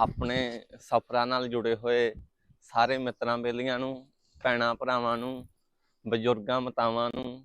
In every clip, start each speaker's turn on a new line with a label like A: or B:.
A: ਆਪਣੇ ਸਫ਼ਰਾਂ ਨਾਲ ਜੁੜੇ ਹੋਏ ਸਾਰੇ ਮਿੱਤਰਾਂ ਬੇਲੀਆਂ ਨੂੰ, ਭੈਣਾਂ ਭਰਾਵਾਂ ਨੂੰ, ਬਜ਼ੁਰਗਾਂ ਮਾਤਾਵਾਂ ਨੂੰ,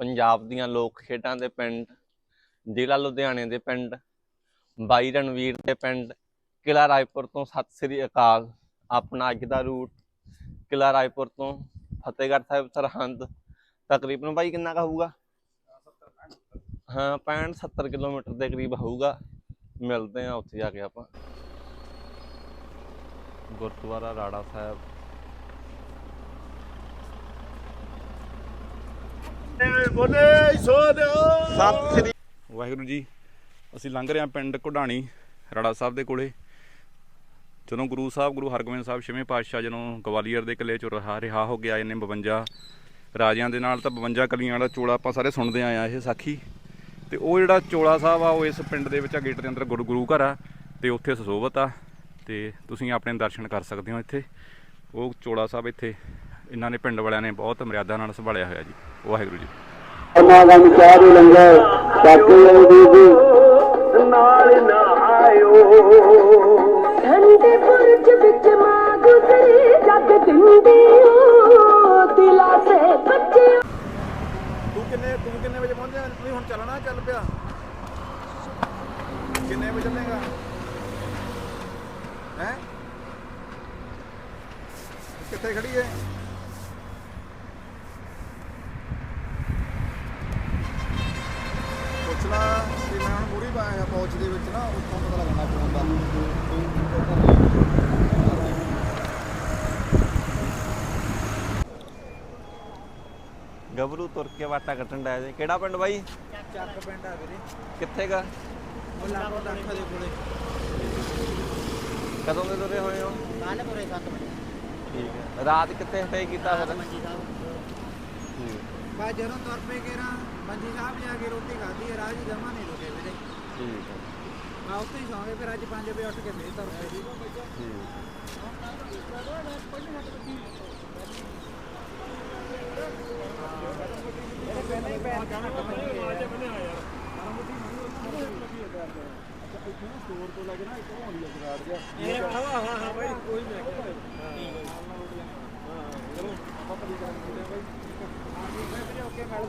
A: ਪੰਜਾਬ ਦੀਆਂ ਲੋਕ ਖੇਡਾਂ ਦੇ ਪਿੰਡ, ਜ਼ਿਲ੍ਹਾ ਲੁਧਿਆਣੇ ਦੇ ਪਿੰਡ, ਬਾਈ ਰਣਵੀਰ ਦੇ ਪਿੰਡ ਕਿਲਾ ਰਾਏਪੁਰ ਤੋਂ ਸਤਿ ਸ੍ਰੀ ਅਕਾਲ। ਆਪਣਾ ਅੱਜ ਦਾ ਰੂਟ ਕਿਲਾ ਰਾਏਪੁਰ ਤੋਂ ਫਤਿਹਗੜ੍ਹ ਸਾਹਿਬ ਸਰਹੰਦ ਤਕਰੀਬਨ ਬਾਈ ਕਿੰਨਾ ਕੁ ਹੋਊਗਾ? ਹਾਂ 65 70 ਕਿਲੋਮੀਟਰ ਦੇ ਕਰੀਬ ਹੋਊਗਾ। ਮਿਲਦੇ ਆ ਉੱਥੇ ਜਾ ਕੇ ਆਪਾਂ। ਗੁਰਦੁਆਰਾ ਰਾੜਾ ਸਾਹਿਬ।
B: ਬੋਲੇ ਸੋਨਿਓ
A: ਸਤਿ ਸ੍ਰੀ
B: ਵਾਹਿਗੁਰੂ ਜੀ। ਅਸੀਂ ਲੰਘ ਰਹੇ ਹਾਂ ਪਿੰਡ ਘੁਡਾਣੀ ਰਾੜਾ ਸਾਹਿਬ ਦੇ ਕੋਲੇ। ਜਦੋਂ ਗੁਰੂ ਸਾਹਿਬ ਗੁਰੂ ਹਰਗੋਬਿੰਦ ਸਾਹਿਬ ਛੇਵੇਂ ਪਾਤਸ਼ਾਹ ਜਦੋਂ ਗਵਾਲੀਅਰ ਦੇ ਕਿਲੇ ਚੋਂ ਰਹਾ ਰਿਹਾ ਹੋ ਗਿਆ ਇਹਨੇ 52 ਰਾਜਿਆਂ ਦੇ ਨਾਲ ਤਾਂ 52 ਕਲੀਆਂ ਵਾਲਾ ਚੋਲਾ ਆਪਾਂ ਸਾਰੇ ਸੁਣਦੇ ਆਏ ਆ ਇਹ ਸਾਖੀ। ਤੇ ਉਹ ਜਿਹੜਾ ਚੋਲਾ ਸਾਹਿਬ ਆ ਉਹ ਇਸ ਪਿੰਡ ਦੇ ਵਿੱਚ ਆ ਗੇਟ ਦੇ ਅੰਦਰ ਗੁਰੂ ਗੁਰੂ ਘਰ ਆ ਤੇ ਉੱਥੇ ਸੁਸ਼ੋਭਤ ਆ। ਤੇ ਤੁਸੀਂ ਆਪਣੇ ਦਰਸ਼ਨ ਕਰ ਸਕਦੇ ਹੋ ਇੱਥੇ। ਉਹ ਚੋਲਾ ਸਾਹਿਬ ਇੱਥੇ ਇਹਨਾਂ ਨੇ ਪਿੰਡ ਵਾਲਿਆਂ ਨੇ ਬਹੁਤ ਮਰਿਆਦਾ ਨਾਲ ਸੰਭਾਲਿਆ ਹੋਇਆ ਜੀ। ਵਾਹਿਗੁਰੂ ਜੀ।
C: ਸਮਾਗਮ ਚਾਰੂ ਲੰਗਰ ਸਾਕੇ ਦੀ ਨਾਲ ਨਾ ਆਇਓ।
D: ਠੰਡੇ ਬੁਰਜ ਵਿੱਚ ਮਾਂ ਗੁਜ਼ਰੀ ਜਗ ਦਿੰਦੀ ਓ ਦਿਲਾਂ ਸੇ ਬੱਚੇ।
E: ਤੂੰ ਕਿੰਨੇ ਤੂੰ ਕਿੰਨੇ ਵਜੇ ਪਹੁੰਚਿਆ? ਹੁਣ ਚੱਲਣਾ ਚੱਲ ਪਿਆ। ਕਿੰਨੇ ਵਜੇ ਚੱਲੇਗਾ? ਹੈ। ਕਿੱਥੇ ਖੜੀ ਹੈ? ਪੁੱਛ ਲਾ ਕਿ ਮੈਂ ਹੁਣ ਮੂਰੀ ਪਾਇਆ ਪਹੁੰਚ ਦੇ ਵਿੱਚ ਨਾ ਉੱਥੋਂ ਪਤਾ ਲੱਗਣਾ ਫੋਨ ਦਾ
A: ਗੱਭਰੂ ਤੁਰ ਕੇ ਵਾਟਾ ਕੱਟਣ ਜੇ। ਕਿਹੜਾ ਪਿੰਡ ਬਾਈ?
E: ਚੱਕ ਪਿੰਡ ਆ ਵੀਰੇ।
A: ਕਿੱਥੇ ਗਾ?
E: ਉਹ ਲਾਗੋ ਲੱਖਾਂ ਦੇ ਕੋਲੇ।
A: ਕਦੋਂ ਦੇ ਤੁਰੇ ਹੋਏ ਹੋ?
E: ਕੱਲ ਕੋਲੇ 7 ਵਜੇ।
A: ਠੀਕ ਹੈ। ਰਾਤ ਕਿੱਥੇ ਸਟੇ ਕੀਤਾ ਫਿਰ?
E: ਮੰਜੀ ਸਾਹਿਬ।
A: ਠੀਕ।
E: ਬਾ ਜਦੋਂ ਤੁਰ ਪਏ ਗੇਰਾ ਮੰਜੀ ਸਾਹਿਬ ਜਾ ਕੇ ਰੋਟੀ ਖਾਧੀ ਹੈ 'ਚ ਜਮਾ ਨਹੀਂ ਰੁਕੇ ਵੀਰੇ।
A: ਠੀਕ ਹੈ।
E: ਆ ਉੱਥੇ ਹੀ ਸੌਂ ਗਏ ਫਿਰ ਅੱਜ 5 ਵਜੇ ਉੱਠ ਕੇ ਫੇਰ ਤੁਰ ਪਏ। ਜੀ
A: ਠੀਕ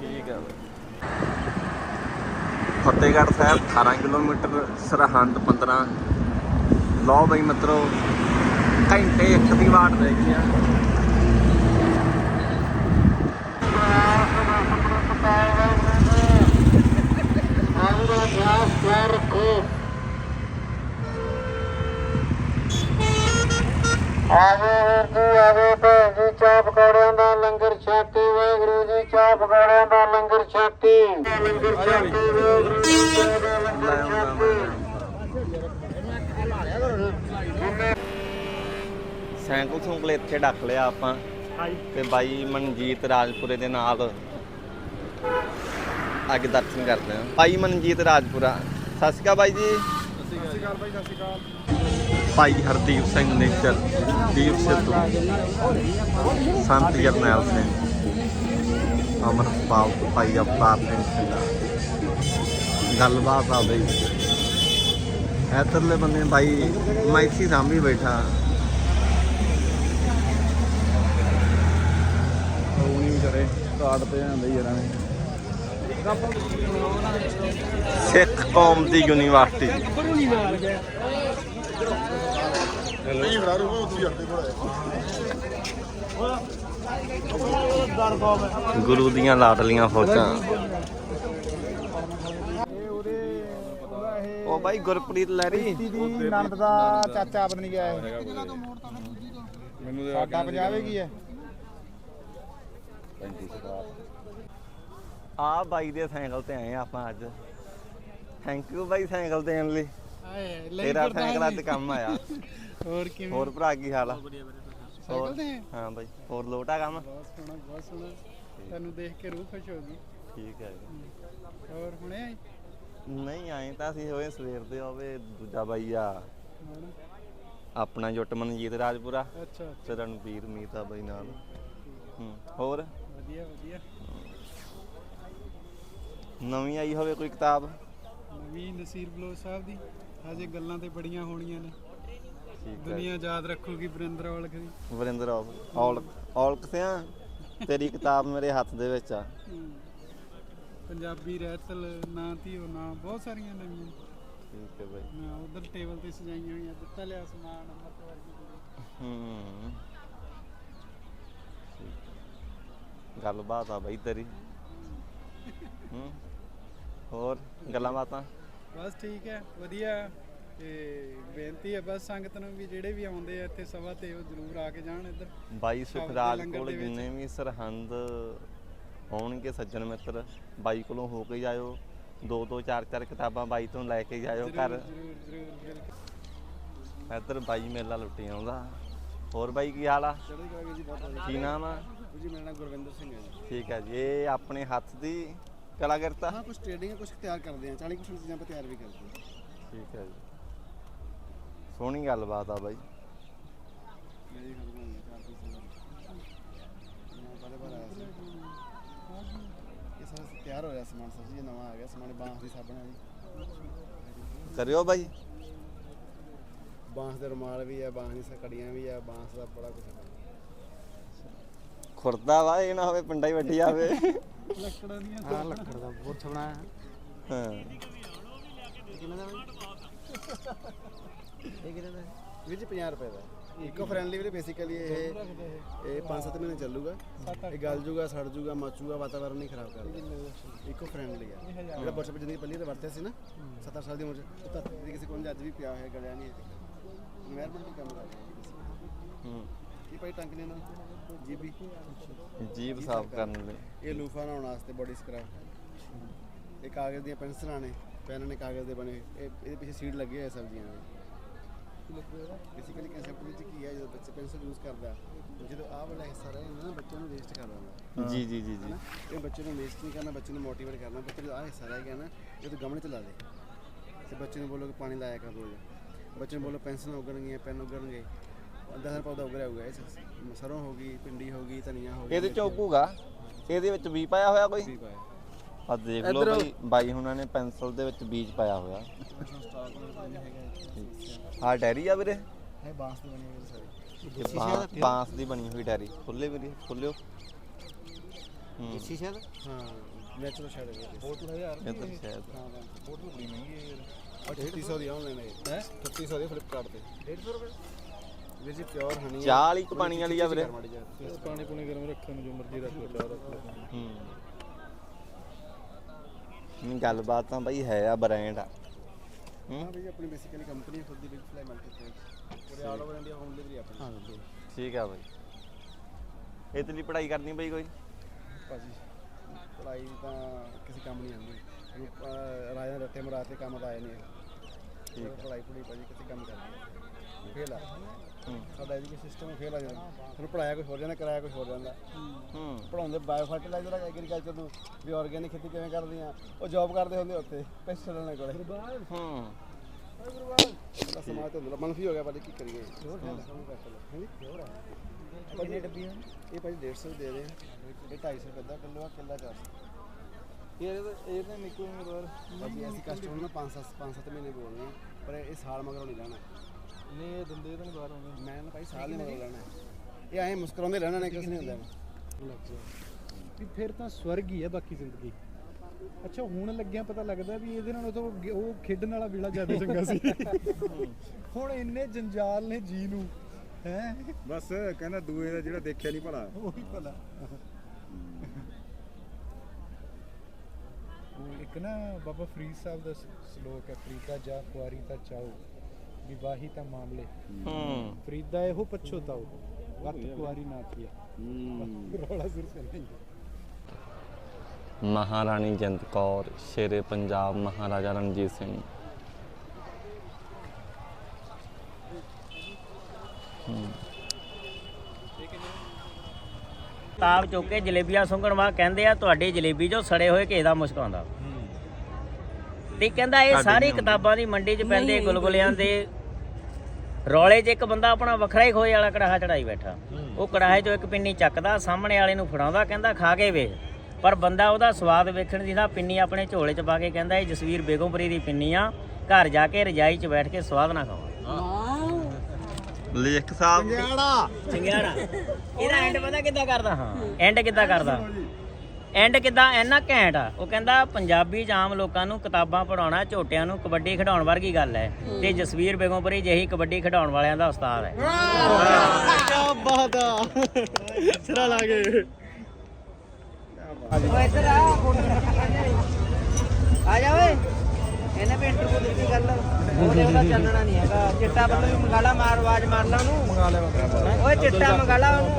A: ਠੀਕ ਹੈ ਫਤਿਹਗੜ੍ਹ ਸਾਹਿਬ 18 ਕਿਲੋਮੀਟਰ ਸਰਹੰਦ 15 ਲਓ ਬਈ ਮਿੱਤਰੋ ਘੰਟੇ ਇੱਕ ਦੀ ਵਾਟ ਰਹਿ ਗਈ ਆ।
C: ਆਵੇ ਵੀਰ ਜੀ ਆਵੇ ਭੈਣ ਜੀ ਚਾਹ ਪਕੌੜਿਆਂ ਦਾ ਲੰਗਰ ਛਾਕੀ ਵਾਹਿਗੁਰੂ ਜੀ ਚਾਹ ਪਕੌੜਿਆਂ ਦਾ ਲੰਗਰ ਛਾਕੀ ਲੰਗਰ ਛਾਕੀ ਵਾਹਿਗੁਰੂ ਜੀ ਚਾਹ ਦਾ ਲੰਗਰ ਛਾਕੀ
A: ਸਾਈਕਲ ਸੂਕਲ ਇੱਥੇ ਡੱਕ ਲਿਆ ਆਪਾਂ ਤੇ ਬਾਈ ਮਨਜੀਤ ਰਾਜਪੁਰੇ ਦੇ ਨਾਲ ਅੱਗੇ ਦਰਸ਼ਨ ਕਰਦੇ ਹਾਂ। ਭਾਈ ਮਨਜੀਤ ਰਾਜਪੁਰਾ ਸਤਿ ਸ਼੍ਰੀ ਅਕਾਲ ਬਾਈ ਜੀ।
E: ਸਤਿ ਸ਼੍ਰੀ ਅਕਾਲ ਬਾਈ ਸਤਿ ਸ਼੍ਰੀ ਅਕਾਲ।
A: ਭਾਈ ਹਰਦੀਪ ਸਿੰਘ ਨੇਚਰ ਦੀਪ ਸਿੱਧੂ ਸੰਤ ਜਰਨੈਲ ਸਿੰਘ ਅਮਰਪਾਲ ਭਾਈ ਅਵਤਾਰ ਸਿੰਘ ਗੱਲਬਾਤ ਆ ਬਈ। ਇਧਰਲੇ ਬੰਨੇ ਭਾਈ ਮੈਥੀ ਸਾਂਭੀ ਬੈਠਾ।
E: ਉਹ ਨਹੀਂ ਵਿਚਾਰੇ ਕਾਰਡ ਤੇ ਆਂਦੇ ਯਾਰਾਂ ਨੇ।
A: ਸਿੱਖ ਕੌਮ ਦੀ ਯੂਨੀਵਰਸਿਟੀ।
E: ਨਹੀਂ ਫੜਾ ਰੂ ਉਹ ਤੁਸੀਂ ਹੱਟਦੇ ਕੋਲ
A: ਗੁਰੂ ਦੀਆਂ ਲਾਡਲੀਆਂ ਫੌਜਾਂ।
E: ਇਹ ਉਹਦੇ ਉਹਦਾ ਇਹ
A: ਉਹ ਬਾਈ ਗੁਰਪ੍ਰੀਤ ਲਹਿਰੀ।
E: ਦੀ ਨੰਦ ਦਾ ਚਾਚਾ ਬਣ ਗਿਆ ਇਹ। ਮੈਨੂੰ ਸਾਡਾ ਪੰਜਾਬ ਕੀ ਹੈ।
A: ਆ ਬਾਈ ਦੇ ਸਾਈਕਲ ਤੇ ਆਏ ਆਪਾਂ ਅੱਜ। ਥੈਂਕ ਯੂ ਬਾਈ ਸਾਈਕਲ ਦੇਣ ਲਈ। ਤੇਰਾ ਸਾਈਕਲ ਅੱਜ ਕੰਮ ਆਇਆ।
E: ਹੋਰ ਕਿਵੇਂ?
A: ਹੋਰ ਭਰਾ ਕੀ ਹਾਲ ਆ?
E: ਸਾਈਕਲ ਤੇ
A: ਹਾਂ? ਬਾਈ ਹੋਰ ਲੋਟਾ ਕੰਮ?
E: ਬਹੁਤ ਸੋਹਣਾ ਬਹੁਤ ਸੋਹਣਾ। ਤੈਨੂੰ ਦੇਖ ਕੇ ਰੂਹ ਖੁਸ਼ ਹੋ ਗਈ।
A: ਠੀਕ ਹੈ ਜੀ।
E: ਹੋਰ ਹੁਣੇ ਆਈ
A: ਨਹੀਂ ਆਏ ਤਾਂ ਅਸੀਂ ਹੋਏ ਸਵੇਰ ਦੇ ਹੋਵੇ ਦੂਜਾ ਬਾਈ ਆ। ਆਪਣਾ ਜੁੱਟ ਮਨਜੀਤ ਰਾਜਪੁਰਾ।
E: ਅੱਛਾ
A: ਤੇ ਰਣਵੀਰ ਮੀਤਾ ਬਾਈ ਨਾਲ। ਹੂੰ। ਹੋਰ?
E: ਵਧੀਆ ਵਧੀਆ।
A: ਨਵੀਂ ਆਈ ਹੋਵੇ ਕੋਈ ਕਿਤਾਬ?
E: ਨਵੀਂ ਨਸੀਰ ਬਲੋਚ ਸਾਹਿਬ ਦੀ।
F: ਹਜੇ ਗੱਲਾਂ ਤੇ ਬੜੀਆਂ ਹੋਣੀਆਂ ਨੇ।
A: ਠੀਕ ਹੈ।
F: ਦੁਨੀਆ ਯਾਦ ਰੱਖੂਗੀ ਵਰਿੰਦਰ ਔਲਖ ਦੀ।
A: ਵਰਿੰਦਰ ਔਲਖ ਔਲਖ ਸਿਆਂ ਤੇਰੀ ਕਿਤਾਬ ਮੇਰੇ ਹੱਥ ਦੇ ਵਿੱਚ ਆ।
F: ਪੰਜਾਬੀ ਰਹਿਤਲ ਨਾਂ ਧੀਓ ਨਾਂ ਬਹੁਤ ਸਾਰੀਆਂ ਨਵੀਆਂ।
A: ਠੀਕ ਹੈ ਬਾਈ।
F: ਮੈਂ ਉਧਰ ਟੇਬਲ ਤੇ ਸਜਾਈਆਂ ਹੋਈਆਂ ਦਿੱਤਾ ਲਿਆ ਸਮਾਨ ਅੰਮ੍ਰਿਤ ਵਰਗੀ।
A: ਹੂੰ। ਗੱਲਬਾਤ ਆ ਬਾਈ ਤੇਰੀ। ਹੂੰ। ਹੋਰ ਗੱਲਾਂ ਬਾਤਾਂ?
F: ਬਸ ਠੀਕ ਹੈ ਵਧੀਆ ਤੇ ਬੇਨਤੀ ਹੈ ਬਸ ਸੰਗਤ ਨੂੰ ਵੀ ਜਿਹੜੇ ਵੀ ਆਉਂਦੇ ਆ ਇੱਥੇ ਸਭਾ ਤੇ ਉਹ ਜ਼ਰੂਰ ਆ ਕੇ ਜਾਣ ਇੱਧਰ।
A: ਬਾਈ ਸੁਖਰਾਜ ਕੋਲ। ਜਿੰਨੇ ਵੀ ਸਰਹੰਦ ਹੋਣਗੇ ਸੱਜਣ ਮਿੱਤਰ ਬਾਈ ਕੋਲੋਂ ਹੋ ਕੇ ਜਾਇਓ। ਦੋ ਦੋ ਚਾਰ ਚਾਰ ਕਿਤਾਬਾਂ ਬਾਈ ਤੋਂ ਲੈ ਕੇ ਜਾਇਓ ਘਰ। ਇੱਧਰ ਬਾਈ ਮੇਲਾ ਲੁੱਟੀ ਆਉਂਦਾ। ਹੋਰ ਬਾਈ ਕੀ ਹਾਲ ਆ? ਕੀ ਨਾਮ ਆ?
E: ਜੀ ਮੇਰਾ ਨਾਮ ਗੁਰਵਿੰਦਰ ਸਿੰਘ ਹੈ ਜੀ।
A: ਠੀਕ ਹੈ ਜੀ ਇਹ ਆਪਣੇ ਹੱਥ ਦੀ ਕਲਾਕਾਰਤਾ?
E: ਹਾਂ ਕੁਝ ਟ੍ਰੇਡਿੰਗ ਹੈ ਕੁਝ ਤਿਆਰ ਕਰਦੇ ਆ 40 ਕੁਝ ਚੀਜ਼ਾਂ ਆਪਾਂ ਤਿਆਰ ਵੀ ਕਰਦੇ ਹਾਂ
A: ਠੀਕ ਹੈ ਜੀ। ਸੋਹਣੀ ਗੱਲਬਾਤ ਆ ਬਾਈ।
E: ਮੇਰੀ ਖਤਮ ਹੋ ਗਈ ਚਾਰ ਪੀਸ ਮੈਂ ਬਾਰੇ ਬਾਰ ਆਇਆ ਸੀ। ਇਹ ਸਾਰਾ ਤਿਆਰ ਹੋ ਰਿਹਾ ਸਮਾਨ ਸਰ ਜੀ ਨਵਾਂ ਆ ਗਿਆ ਸਮਾਨ ਬਾਂਸ ਦੀ ਸਾਬਣ ਹੈ ਜੀ।
A: ਕਰਿਓ ਬਾਈ।
E: ਬਾਂਸ ਦੇ ਰੁਮਾਲ ਵੀ ਆ ਬਾਂਸ ਦੀ ਸਕੜੀਆਂ ਵੀ ਆ ਬਾਂਸ ਦਾ ਬੜਾ ਕੁਝ
A: ਖੁਰਦਾ ਵਾ ਇਹ ਨਾ ਹੋਵੇ ਪਿੰਡਾ ਹੀ ਵੱਡੀ ਜਾਵੇ।
F: ਲੱਕੜਾਂ
E: ਇਕੋ ਫ੍ਰੈਂਡਲੀ ਵੀਰੇ ਬੇਸਿਕਲੀ ਇਹ ਇਹ। 5-7 ਮਹੀਨੇ ਚੱਲੂਗਾ। ਇਹ ਗਲ ਜੂਗਾ ਸੜ ਜੂਗਾ ਮਚੂਗਾ ਵਾਤਾਵਰਣ ਨਹੀਂ ਖਰਾਬ ਕਰਦਾ। ਇਕੋ ਫ੍ਰੈਂਡਲੀ ਆ। ਜਿਹੜਾ ਬਰਸ਼ ਵਿੱਚ ਪਹਿਲੀ ਤਾਂ ਵਰਤਿਆ ਸੀ ਨਾ 17 ਸਾਲ ਦੀ ਉਮਰ ਚ ਤਾਂ ਕਿਸੇ ਕੋਲ ਅੱਜ ਵੀ ਪਿਆ ਹੋਇਆ ਗਲਿਆ ਨਹੀਂ ਹੈ ਮਿਹਰਬਾਨੀ ਕੰਮ ਕਰ
A: ਹੂੰ।
E: ਭਾਈ ਨੇ ਨਾ? ਜੀਬੀ
A: ਸਾਫ਼ ਕਰਨ ਲਈ।
E: ਇਹ ਲੂਫਾ ਲਾਉਣ ਵਾਸਤੇ ਬੋਡੀ ਸਕਰਬ ਇਹ ਕਾਗਜ਼ ਦੀਆਂ ਪੈਨਸਲਾਂ ਨੇ ਪੈਨ ਨੇ ਕਾਗਜ਼ ਦੇ ਬਣੇ। ਇਹ ਇਹਦੇ ਪਿੱਛੇ ਸੀਡ ਲੱਗੇ ਹੋਏ ਸਬਜ਼ੀਆਂ ਦੇ। ਬੇਸਿਕਲੀ ਕਨਸੈਪਟ ਵਿੱਚ ਕੀ ਹੈ ਜਦੋਂ ਬੱਚੇ ਪੈਨਸਲ ਯੂਜ਼ ਕਰਦਾ ਜਦੋਂ ਆਹ ਵਾਲਾ ਹਿੱਸਾ ਰਹਿ ਜਾਂਦਾ ਨਾ ਬੱਚੇ ਨੂੰ ਵੇਸਟ ਕਰ ਦਿੰਦਾ।
A: ਜੀ ਜੀ ਜੀ ਜੀ।
E: ਹਨਾ? ਇਹ ਬੱਚੇ ਨੂੰ ਵੇਸਟ ਨਹੀਂ ਕਰਨਾ ਬੱਚੇ ਨੂੰ ਮੋਟੀਵੇਟ ਕਰਨਾ। ਬੱਚੇ ਦਾ ਆਹ ਹਿੱਸਾ ਰਹਿ ਗਿਆ ਨਾ ਇਹ ਤੂੰ ਗਮਲੇ ਚ ਲਾ ਦੇ। ਤੇ ਬੱਚੇ ਨੂੰ ਬੋਲੋ ਕਿ ਪਾਣੀ ਲਾਇਆ ਕਰ ਰੋਜ਼। ਬੱਚੇ ਨੂੰ ਬੋਲੋ ਪੈਨਸਲਾਂ ਉਗਣਗੀਆਂ ਪੈਨ ਉਗਣਗੇ। ਅੱਧਾ ਹਜ਼ਾਰ ਪੌਦਾ ਉਗ ਰਿਹਾ ਹੋਊਗਾ ਇਹ ਸ- ਸਰੋਂ ਹੋ ਗਈ ਪਿੰਡੀ ਹੋ ਗਈ ਧਨੀਆ ਹੋ ਗਿਆ
A: ਇਹਦੇ ਚ ਉੱਗੂਗਾ? ਇਹਦੇ ਵਿੱਚ ਬੀਜ ਪਾਇਆ ਹੋਇਆ ਕੋਈ?
E: ਵੀ ਪਾਇਆ।
A: ਆ ਦੇਖ ਲਓ ਬਾਈ ਬਾਈ ਹੁਣਾਂ ਨੇ ਪੈਨਸਲ ਦੇ ਵਿੱਚ ਬੀਜ ਪਾਇਆ ਹੋਇਆ। ਆ ਡੈਰੀ ਆ ਵੀਰੇ?
E: ਇਹ ਬਾਂਸ ਦੇ ਬਣੇ ਹੋਏ ਸਾਰੇ।
A: ਇਹ ਬਾਂ- ਬਾਂਸ ਦੀ ਬਣੀ ਹੋਈ ਡੈਰੀ। ਖੁੱਲੇ ਵੀਰੇ ਖੁੱਲਿਓ ਹੂੰ।
E: ਸ਼ੀਸ਼ਾ ਦਾ ਹਾਂ ਨੈਚੁਰਲ ਸ਼ੈਡ ਹੈ ਬਹੁਤ ਹਜ਼ਾਰ
A: ਇਹ ਤਾਂ ਸ਼ਾਇਦ
E: ਹਾਂ ਬਹੁਤ ਬੜੀ ਮਹਿੰਗੀ ਹੈ ਯਾਰ 3800 ਦੀ ਆਨਲਾਈਨ ਹੈ? ਹੈ 3800 ਦੀ ਫਲਿੱਪਕਾਰਟ ਤੇ। 150 ਰੁਪਏ? ਵੀਰ ਜੀ ਪਿਓਰ ਹਨੀ
A: ਚਾਹ ਵਾਲੀ ਇੱਕ ਪਾਣੀ ਵਾਲੀ ਆ ਵੀਰੇ।
F: ਪਾਣੀ ਪੁਣੀ ਗਰਮ ਰੱਖਣ ਨੂੰ ਜੋ ਮਰਜ਼ੀ ਰੱਖ ਲਓ ਚਾਹ ਰੱਖ। ਲਓ
A: ਹੂੰ। ਨਹੀਂ ਗੱਲਬਾਤ ਤਾਂ ਬਾਈ ਹੈ ਆ ਬ੍ਰਾਂਡ ਆ।
E: ਹਾਂ। ਵੀ ਆਪਣੀ ਬੇਸਿਕਲੀ ਕੰਪਨੀ ਖੁਦ ਦੀ ਬਿਗ ਫਲਾਈ ਮਲਟੀ ਪੂਰੇ all over India home delivery ਆਪਣੀ। ਹਾਂ
A: ਠੀਕ ਆ ਬਾਈ। ਲਈ ਪੜ੍ਹਾਈ ਕਰਨੀ ਬਾਈ ਕੋਈ?
E: ਭਾਜੀ ਪੜਾਈ ਤਾਂ ਕਿਸੇ ਕੰਮ ਨਹੀਂ ਆਉਂਦੀ। ਰਾਜਾ ਰੱਟੇ ਮਰਾ ਤੇ ਕੰਮ ਆਏ ਨਹੀਂ। ਠੀਕ ਪੜਾਈ ਪੜਾਈ ਭਾਜੀ ਕਿਸੇ ਕੰਮ ਕਰਨੀ। ਫੇਲ ਆ। ਸਾਡਾ ਐਜੂਕੇਸ਼ਨ ਸਿਸਟਮ ਫੇਲ ਆ ਜਾਂਦਾ। ਹੁਣ ਪੜਾਇਆ ਕੁਝ ਹੋਰ ਜਾਂਦਾ ਕਰਾਇਆ ਕੁਝ ਹੋਰ ਜਾਂਦਾ।
A: ਹੂੰ।
E: ਪੜਾਉਂਦੇ ਬਾਇਓ ਫਰਟੀਲਾਈਜ਼ਰ ਐਗਰੀਕਲਚਰ ਨੂੰ ਵੀ ਆਰਗੈਨਿਕ ਖੇਤੀ ਕਿਵੇਂ ਕਰਦੇ ਆ ਉਹ ਜੌਬ ਕਰਦੇ ਹੁੰਦੇ ਉੱਥੇ ਪੈਸੇ ਲੈਣੇ ਕੋਲੇ।
A: ਹੂੰ।
E: ਸਮਾਜ ਤੋਂ ਹੁੰਦਾ ਮਨਫੀ ਹੋ ਗਿਆ ਭਾਜੀ ਕੀ ਕਰੀਏ? ਹੋਰ ਕਿੰਨੇ ਡੱਬੀਆਂ ਇਹ ਭਾਜੀ 150 ਦੇ ਰਹੇ ਆ। ਇਹ 250 ਰੁਪਏ ਦਾ ਕਿਲੋ ਆ ਕਿੱਲਾ 400
F: ਇਹ ਇਹ ਤਾਂ ਨਿਕੂ ਮਰਵਾਰ
E: ਭਾਜੀ ਅਸੀਂ ਕਸਟਮਰ ਨੂੰ 5 5 7 ਮਹੀਨੇ ਬੋਲਦੇ ਪਰ ਇਹ ਸਾਲ ਮਗਰੋਂ ਨਹੀਂ ਲੈਣਾ
F: ਨਹੀਂ ਇਹ ਦੰਦੇ ਤਾਂ ਨਹੀਂ ਬਾਹਰ ਆਉਂਦੇ।
E: ਮੈਂ ਨਾ ਭਾਈ ਸਾਲ ਨਹੀਂ ਮਗਰੋਂ ਲੈਣਾ ਇਹ ਐਂ ਮੁਸਕਰਾਉਂਦੇ ਲੈਣਾ ਨੇ ਕਿਸ ਨਹੀਂ ਹੁੰਦਾ
F: ਲੱਗ ਜਾ ਵੀ ਫਿਰ ਤਾਂ ਸਵਰਗ ਹੀ ਹੈ ਬਾਕੀ ਜ਼ਿੰਦਗੀ। ਅੱਛਾ ਹੁਣ ਲੱਗਿਆ ਪਤਾ ਲੱਗਦਾ ਵੀ ਇਹਦੇ ਨਾਲੋਂ ਤਾਂ ਉਹ ਉਹ ਖੇਡਣ ਵਾਲਾ ਵੇਲਾ ਜ਼ਿਆਦਾ ਚੰਗਾ ਸੀ। ਹੁਣ ਇੰਨੇ ਜੰਜਾਲ ਨੇ ਜੀ ਨੂੰ ਹੈ?
G: ਬਸ ਕਹਿੰਦਾ ਦੂਏ ਦਾ ਜਿਹੜਾ ਦੇਖਿਆ ਨਹੀਂ ਭਲਾ।
F: ਉਹੀ ਭਲਾ। ਉਹ ਇੱਕ ਨਾ ਬਾਬਾ ਫਰੀਦ ਸਾਹਿਬ ਦਾ ਸ਼ਲੋਕ ਹੈ ਫਰੀਦਾ ਜਾ ਕੁਆਰੀ ਤਾਂ ਚਾਓ। ਵਿਵਾਹੀ ਤਾਂ ਮਾਮਲੇ।
A: ਹੂੰ।
F: ਫਰੀਦਾ ਇਹੋ ਪਛੋਤਾਓ ਵਤ ਕੁਆਰੀ ਨਾ ਥੀਆ ਰੌਲਾ ਸੁਰ ਨਹੀਂ
A: ਮਹਾਰਾਣੀ ਜਿੰਦ ਕੌਰ ਸ਼ੇਰੇ ਪੰਜਾਬ ਮਹਾਰਾਜਾ ਰਣਜੀਤ ਸਿੰਘ।
H: ਤਾਬ ਚੁੱਕ ਕੇ ਜਲੇਬੀਆਂ ਸੁੰਘਣ ਵਾ ਕਹਿੰਦੇ ਆ ਤੁਹਾਡੀ ਜਲੇਬੀ ਜੋ ਸੜੇ ਹੋਏ ਕਿਸੇ ਦਾ ਮੁਸ਼ਕ ਆਉਂਦਾ। ਤੇ ਕਹਿੰਦਾ ਇਹ ਸਾਰੀ ਕਿਤਾਬਾਂ ਦੀ ਮੰਡੀ 'ਚ ਪੈਂਦੇ ਗੁਲਗੁਲਿਆਂ ਦੇ ਰੌਲੇ 'ਚ ਇੱਕ ਬੰਦਾ ਆਪਣਾ ਵੱਖਰਾ ਹੀ ਖੋਏ ਵਾਲਾ ਕੜਾਹਾ ਚੜਾਈ ਬੈਠਾ। ਉਹ ਕੜਾਹੇ 'ਚੋਂ ਇੱਕ ਪਿੰਨੀ ਚੱਕਦਾ ਸਾਹਮਣੇ ਵਾਲੇ ਨੂੰ ਫੜਾਉਂਦਾ ਕਹਿੰਦਾ ਖਾ ਕੇ ਵੇਖ। ਪਰ ਬੰਦਾ ਉਹਦਾ ਸਵਾਦ ਵੇਖਣ ਦੀ ਨਾ ਪਿੰਨੀ ਆਪਣੇ ਝੋਲੇ 'ਚ ਪਾ ਕੇ ਕਹਿੰਦਾ ਇਹ ਜਸਵੀਰ ਬੇਗਮਪੁਰੀ ਦੀ ਪਿੰਨੀ ਆ। ਘਰ ਜਾ ਕੇ ਰਜਾਈ 'ਚ ਬੈਠ ਕੇ ਸਵਾਦ ਨਾ ਖਾਵਾਂ।
A: ਲੇਖ ਸਾਹਿਬ
H: ਚੰਗਿਆੜਾ। ਇਹਦਾ ਐਂਡ ਪਤਾ ਕਿੱਦਾਂ ਕਰਦਾ? ਹਾਂ। ਐਂਡ ਕਿੱਦਾਂ ਕਰਦਾ? ਐਂਡ ਕਿੱਦਾਂ? ਇੰਨਾ ਘੈਂਟ ਆ। ਉਹ ਕਹਿੰਦਾ ਪੰਜਾਬੀ 'ਚ ਆਮ ਲੋਕਾਂ ਨੂੰ ਕਿਤਾਬਾਂ ਪੜਾਉਣਾ ਝੋਟਿਆਂ ਨੂੰ ਕਬੱਡੀ ਖਿਡਾਉਣ ਵਰਗੀ ਗੱਲ ਹੈ। ਤੇ ਜਸਵੀਰ ਬੇਗਮਪੁਰੀ ਜਿਹੀ ਕਬੱਡੀ ਖਿਡਾਉਣ ਵਾਲਿਆਂ ਦਾ ਉਸਤਾਦ ਹੈ।
I: ਆ ਜਾ। ਓਏ। ਇਹਨੇ ਵੀ ਇੰਟਰਵਿਊ ਦਿੱਤੀ ਗੱਲ। ਉਹਦੇ ਉਹਦਾ ਚੱਲਣਾ ਨਹੀਂ ਹੈਗਾ। ਚਿੱਟਾ ਬੱਲੂ ਵੀ ਮੰਗਾ ਲਾ ਮਾਰ ਆਵਾਜ਼ ਮਾਰ ਲਾ ਉਹਨੂੰ। ਮੰਗਾ ਲੈ ਓਏ ਚਿੱਟਾ ਮੰਗਾ ਲਾ ਉਹਨੂੰ